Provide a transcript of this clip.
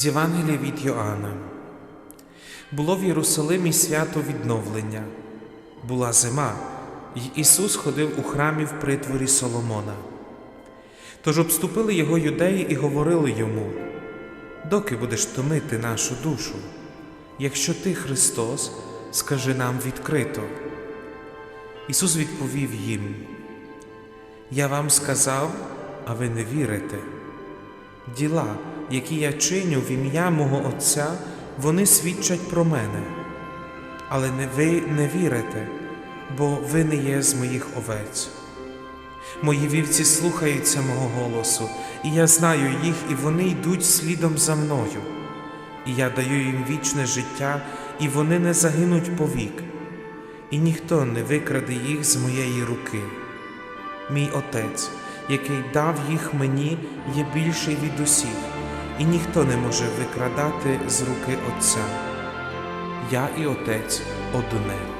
З Євангелія від Йоанна. Було в Єрусалимі свято відновлення. Була зима, й Ісус ходив у храмі в притворі Соломона. Тож обступили його юдеї і говорили йому: Доки будеш томити нашу душу? Якщо ти Христос, скажи нам відкрито. Ісус відповів їм: Я вам сказав, а ви не вірите. Діла, які я чиню в ім'я мого Отця, вони свідчать про мене. Але не ви не вірите, бо ви не є з моїх овець. Мої вівці слухаються мого голосу, і я знаю їх, і вони йдуть слідом за мною. І я даю їм вічне життя, і вони не загинуть повік, і ніхто не викраде їх з моєї руки. Мій Отець, який дав їх мені, є більший від усіх, і ніхто не може викрадати з руки Отця. Я і Отець одне.